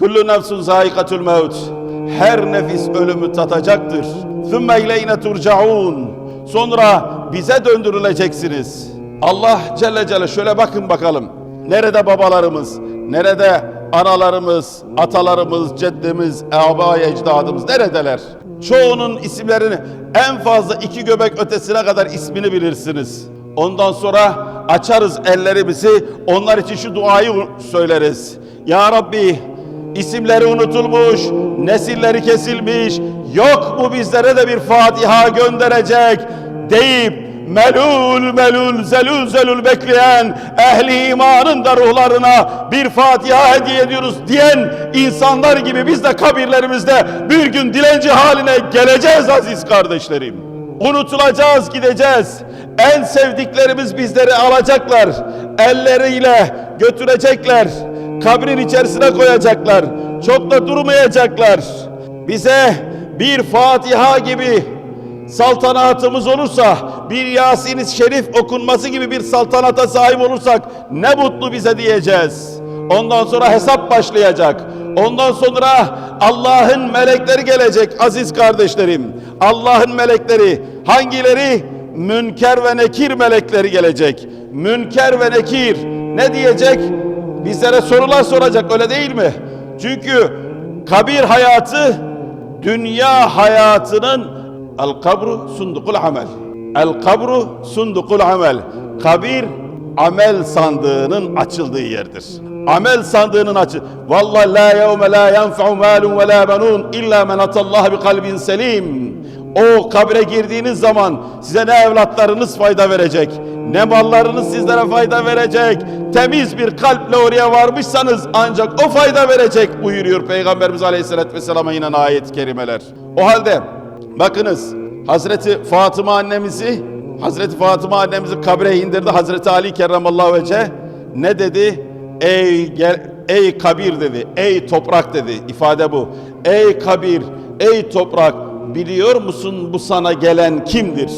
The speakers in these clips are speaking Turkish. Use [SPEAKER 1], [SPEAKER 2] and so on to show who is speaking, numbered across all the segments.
[SPEAKER 1] Kullu nefsun zâikatul mevt. Her nefis ölümü tatacaktır. Thumma ileyne turcaun. Sonra bize döndürüleceksiniz. Allah Celle Celle şöyle bakın bakalım. Nerede babalarımız? Nerede analarımız, atalarımız, ceddimiz, âbâ ecdadımız neredeler? Çoğunun isimlerini en fazla iki göbek ötesine kadar ismini bilirsiniz. Ondan sonra açarız ellerimizi, onlar için şu duayı söyleriz. Ya Rabbi, isimleri unutulmuş, nesilleri kesilmiş, yok mu bizlere de bir Fatiha gönderecek deyip melul melul zelul zelul bekleyen ehli imanın da ruhlarına bir Fatiha hediye ediyoruz diyen insanlar gibi biz de kabirlerimizde bir gün dilenci haline geleceğiz aziz kardeşlerim. Unutulacağız gideceğiz. En sevdiklerimiz bizleri alacaklar. Elleriyle götürecekler. Kabrin içerisine koyacaklar. Çok da durmayacaklar. Bize bir Fatiha gibi saltanatımız olursa, bir Yasin-i Şerif okunması gibi bir saltanata sahip olursak ne mutlu bize diyeceğiz. Ondan sonra hesap başlayacak. Ondan sonra Allah'ın melekleri gelecek aziz kardeşlerim. Allah'ın melekleri hangileri? Münker ve nekir melekleri gelecek. Münker ve nekir ne diyecek? Bizlere sorular soracak öyle değil mi? Çünkü kabir hayatı dünya hayatının el kabru sundukul amel. El kabru sundukul amel. Kabir amel sandığının açıldığı yerdir. Amel sandığının açı. Vallahi la yevme la yenfa'u malun ve la banun illa men atallaha bi kalbin selim. O kabre girdiğiniz zaman size ne evlatlarınız fayda verecek, ne mallarınız sizlere fayda verecek. Temiz bir kalple oraya varmışsanız ancak o fayda verecek buyuruyor Peygamberimiz Aleyhisselatü Vesselam'a inen ayet-i kerimeler. O halde bakınız Hazreti Fatıma annemizi Hazreti Fatıma annemizi kabre indirdi Hazreti Ali kerramallahu vece ne dedi? Ey gel, ey kabir dedi. Ey toprak dedi. ifade bu. Ey kabir, ey toprak biliyor musun bu sana gelen kimdir?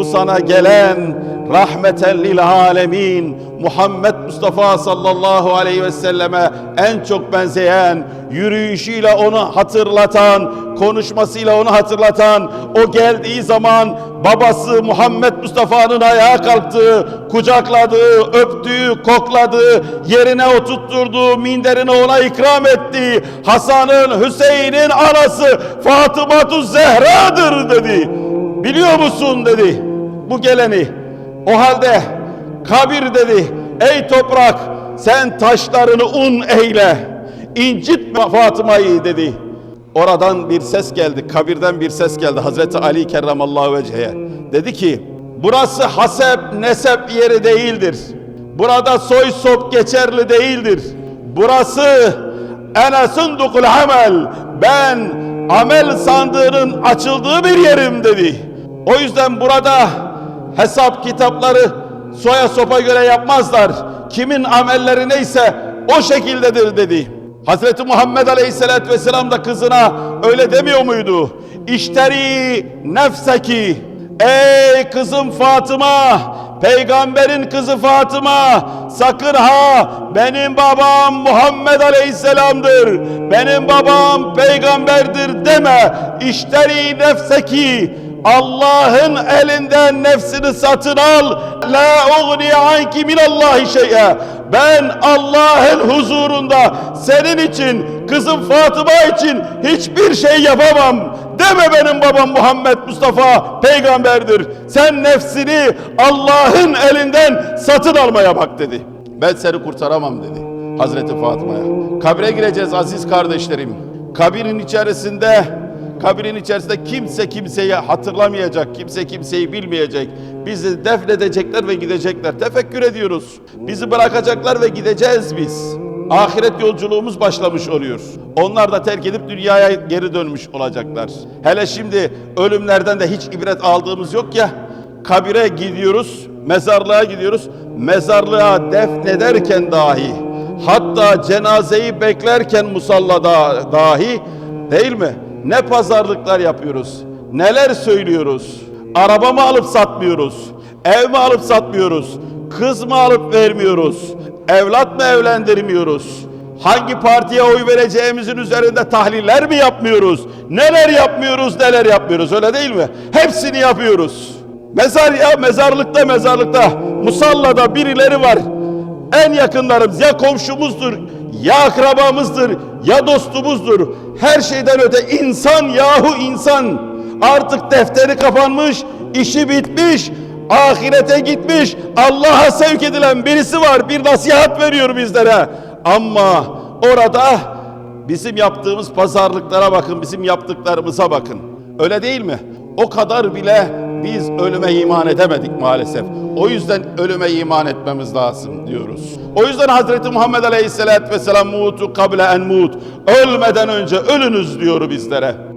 [SPEAKER 1] Bu sana gelen rahmeten lil alemin Muhammed Mustafa sallallahu aleyhi ve selleme en çok benzeyen, yürüyüşüyle onu hatırlatan, konuşmasıyla onu hatırlatan, o geldiği zaman babası Muhammed Mustafa'nın ayağa kalktığı, kucakladığı, öptüğü, kokladığı, yerine oturtturduğu, minderini ona ikram ettiği, Hasan'ın, Hüseyin'in anası Fatıma Zehra'dır dedi. Biliyor musun dedi bu geleni. O halde kabir dedi ey toprak sen taşlarını un eyle incitme Fatıma'yı dedi. Oradan bir ses geldi kabirden bir ses geldi Hazreti Ali kerramallahu vecehe. Dedi ki burası hasep nesep yeri değildir. Burada soy sop geçerli değildir. Burası ene sundukul amel ben amel sandığının açıldığı bir yerim dedi. O yüzden burada hesap kitapları soya sopa göre yapmazlar. Kimin amelleri neyse o şekildedir dedi. Hazreti Muhammed Aleyhisselatü Vesselam da kızına öyle demiyor muydu? İşteri nefseki ey kızım Fatıma peygamberin kızı Fatıma sakın ha benim babam Muhammed Aleyhisselam'dır benim babam peygamberdir deme İşteri nefseki Allah'ın elinden nefsini satın al. La ugni anki minallahi şey'e. Ben Allah'ın huzurunda senin için, kızım Fatıma için hiçbir şey yapamam. Deme benim babam Muhammed Mustafa peygamberdir. Sen nefsini Allah'ın elinden satın almaya bak dedi. Ben seni kurtaramam dedi Hazreti Fatıma'ya. Kabre gireceğiz aziz kardeşlerim. Kabirin içerisinde Kabirin içerisinde kimse kimseyi hatırlamayacak, kimse kimseyi bilmeyecek. Bizi defnedecekler ve gidecekler. Tefekkür ediyoruz. Bizi bırakacaklar ve gideceğiz biz. Ahiret yolculuğumuz başlamış oluyor. Onlar da terk edip dünyaya geri dönmüş olacaklar. Hele şimdi ölümlerden de hiç ibret aldığımız yok ya. Kabire gidiyoruz, mezarlığa gidiyoruz. Mezarlığa defnederken dahi, hatta cenazeyi beklerken musallada dahi değil mi? Ne pazarlıklar yapıyoruz? Neler söylüyoruz? Araba mı alıp satmıyoruz? Ev mi alıp satmıyoruz? Kız mı alıp vermiyoruz? Evlat mı evlendirmiyoruz? Hangi partiye oy vereceğimizin üzerinde tahliller mi yapmıyoruz? Neler yapmıyoruz, neler yapmıyoruz öyle değil mi? Hepsini yapıyoruz. Mezar ya mezarlıkta mezarlıkta musallada birileri var. En yakınlarımız ya komşumuzdur, ya akrabamızdır, ya dostumuzdur. Her şeyden öte insan yahu insan. Artık defteri kapanmış, işi bitmiş, ahirete gitmiş, Allah'a sevk edilen birisi var. Bir nasihat veriyor bizlere. Ama orada bizim yaptığımız pazarlıklara bakın, bizim yaptıklarımıza bakın. Öyle değil mi? O kadar bile biz ölüme iman edemedik maalesef. O yüzden ölüme iman etmemiz lazım diyoruz. O yüzden Hazreti Muhammed Aleyhisselatü Vesselam mutu kable en mut. Ölmeden önce ölünüz diyor bizlere.